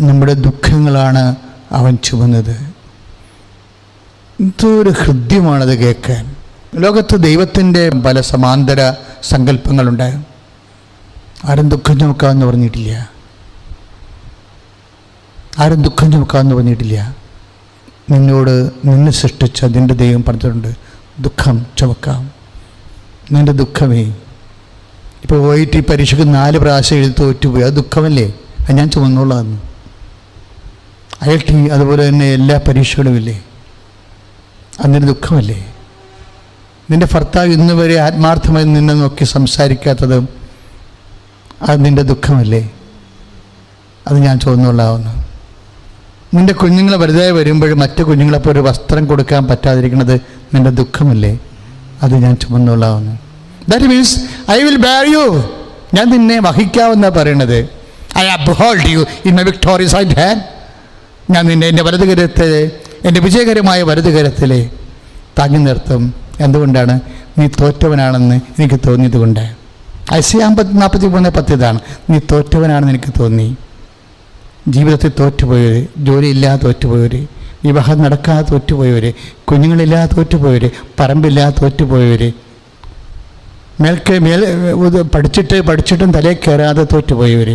നമ്മുടെ ദുഃഖങ്ങളാണ് അവൻ ചുമന്നത്. എന്തൊരു ഹൃദ്യമാണത് കേൾക്കാൻ. ലോകത്ത് ദൈവത്തിന്റെ പല സമാന്തര സങ്കല്പങ്ങളുണ്ട്. ആരും ദുഃഖം ചുമക്കാമെന്ന് പറഞ്ഞിട്ടില്ല. ആരും ദുഃഖം ചുമക്കാമെന്ന് പറഞ്ഞിട്ടില്ല. നിന്നോട് നിന്നെ സൃഷ്ടിച്ച നിന്റെ ദൈവം പറഞ്ഞിട്ടുണ്ട് ദുഃഖം ചുമക്കാം. നിന്റെ ദുഃഖമേ. ഇപ്പോൾ പോയിട്ട് ഈ പരീക്ഷയ്ക്ക് നാല് പ്രാവശ്യം എഴുതി തോറ്റുപോയി. അത് ദുഃഖമല്ലേ? അത് ഞാൻ ചുമന്നോളാന്ന് ഐ ടി അതുപോലെ തന്നെ എല്ലാ പരീക്ഷകളുമില്ലേ? അതിന് ദുഃഖമല്ലേ? നിന്റെ ഭർത്താവ് ഇന്ന് വരെ ആത്മാർത്ഥമായി നിന്നെ നോക്കി സംസാരിക്കാത്തതും അത് നിന്റെ ദുഃഖമല്ലേ? അത് ഞാൻ ചോദിച്ചോളാവുന്നു. നിന്റെ കുഞ്ഞുങ്ങൾ വലുതായി വരുമ്പോൾ മറ്റു കുഞ്ഞുങ്ങളെപ്പോൾ ഒരു വസ്ത്രം കൊടുക്കാൻ പറ്റാതിരിക്കുന്നത് നിന്റെ ദുഃഖമല്ലേ? അത് ഞാൻ ചുമന്നുള്ളാവുന്നു that means I will bear you ഞാൻ നിന്നെ വഹിക്കാവുന്ന പറയണത്. I uphold you in my victorious I hand ഞാൻ നിന്നെ എന്റെ വലതുകരത്തിലെ എന്റെ വിജയകരമായ വലതുകരത്തിലെ തങ്ങി നിർത്തും. എന്തുകൊണ്ടാണ്? നീ തോറ്റവനാണെന്ന് എനിക്ക് തോന്നിയത് കൊണ്ട് ഐ സി അമ്പത്തി നാൽപ്പത്തി മൂന്ന് പത്തിയതാണ് നീ തോറ്റവനാണെന്ന് എനിക്ക് തോന്നി. ജീവിതത്തിൽ തോറ്റുപോയവർ ജോലിയില്ലാതെ തോറ്റുപോയവർ വിവാഹം നടക്കാതെ തോറ്റുപോയവർ കുഞ്ഞുങ്ങളില്ലാതെ തോറ്റുപോയവർ പറമ്പില്ലാതെ തോറ്റുപോയവർ മേൽക്ക് മേൽ പഠിച്ചിട്ട് പഠിച്ചിട്ടും തലേ കയറാതെ തോറ്റുപോയവർ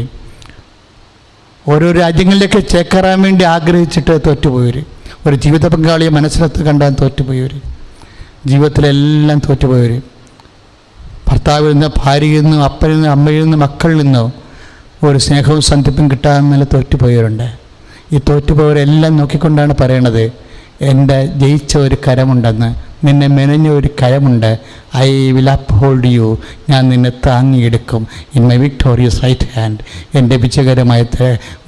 ഓരോ രാജ്യങ്ങളിലേക്ക് ചേക്കേറാൻ വേണ്ടി ആഗ്രഹിച്ചിട്ട് തോറ്റുപോയവർ ഒരു ജീവിത പങ്കാളിയെ മനസ്സിലത്ത് കണ്ടാൽ തോറ്റുപോയവർ ജീവിതത്തിലെല്ലാം തോറ്റുപോയവർ ഭർത്താവിൽ നിന്ന് ഭാര്യയിൽ നിന്നും അപ്പനിൽ നിന്ന് അമ്മയിൽ നിന്ന് മക്കളിൽ നിന്നോ ഒരു സ്നേഹവും സന്ധിപ്പും കിട്ടാൻ മേലെ തോറ്റുപോയവരുണ്ട്. ഈ തോറ്റുപോയവരെല്ലാം നോക്കിക്കൊണ്ടാണ് പറയണത് എന്റെ ജയിച്ച ഒരു കരമുണ്ടെന്ന് നിന്നെ മെനഞ്ഞ ഒരു കയമുണ്ട്. I will uphold you ഞാൻ നിന്നെ താങ്ങിയെടുക്കും. In my victorious right hand എന്റെ വിജയകരമായ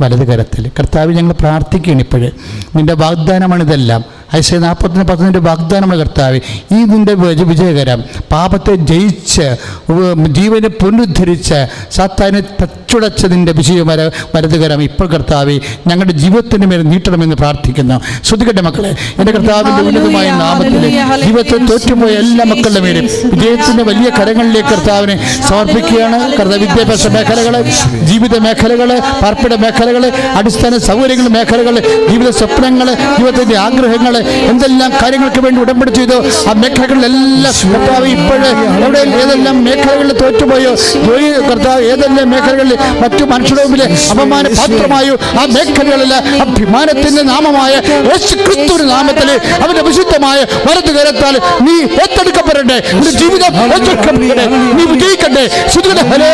വലത് കരത്തിൽ കർത്താവ് ഞങ്ങൾ പ്രാർത്ഥിക്കുകയാണ് ഇപ്പോഴേ. നിന്റെ വാഗ്ദാനമാണിതെല്ലാം. ഐശ്വര്യ നാൽപ്പത്തിന് പത്തിന്റെ വാഗ്ദാനമാണ് കർത്താവ്. ഈ നിന്റെ വിജ- വിജയകരം പാപത്തെ ജയിച്ച് ജീവനെ പുനരുദ്ധരിച്ച് സാത്താനെ തച്ചുടച്ച നിന്റെ വിജയമര വലതുകരം ഇപ്പോൾ കർത്താവ് ഞങ്ങളുടെ ജീവിതത്തിന് മേൽ നീട്ടണമെന്ന് പ്രാർത്ഥിക്കുന്നു. ശ്രദ്ധിക്കട്ടെ മക്കളെ എന്റെ കർത്താവിന്റെ ഉന്നതമായ നാമത്തിൽ ജീവിതത്തെ തോറ്റുപോയ എല്ലാ മക്കളുടെ മേലും വിജയത്തിന്റെ വലിയ കരങ്ങളിലേക്ക് കർത്താവിനെ സമർപ്പിക്കുകയാണ്. കർത്താവ് വിദ്യാഭ്യാസ മേഖലകൾ ജീവിത മേഖലകൾ പാർപ്പിട മേഖലകൾ അടിസ്ഥാന സൗകര്യങ്ങൾ മേഖലകൾ ജീവിത സ്വപ്നങ്ങൾ ജീവിതത്തിന്റെ ആഗ്രഹങ്ങൾ എന്തെല്ലാം കാര്യങ്ങൾക്ക് വേണ്ടി ഉടമ്പടി ചെയ്തോ? ആ മേഖലകളിലെല്ലാം കർത്താവ് ഇപ്പോഴ് എവിടെ ഏതെല്ലാം മേഖലകളിൽ തോറ്റുപോയോ? ജോലി കർത്താവ് ഏതെല്ലാം മേഖലകളിൽ മറ്റു മനുഷ്യരുടെ മുമ്പിൽ അപമാന പാത്രമായോ ആ മേഖലകളിൽ അഭിമാനത്തിന്റെ നാമമായ യേശുക്രിസ്തുവിന്റെ നാമത്തിൽ അവന്റെ വിശുദ്ധമായ വലത് കയറത്താൽ നീ ഏറ്റെടുക്കപ്പെടേണ്ടേ നിന്റെ ജീവിതം നീ ശ്രുതികട്ടെ ഹലേ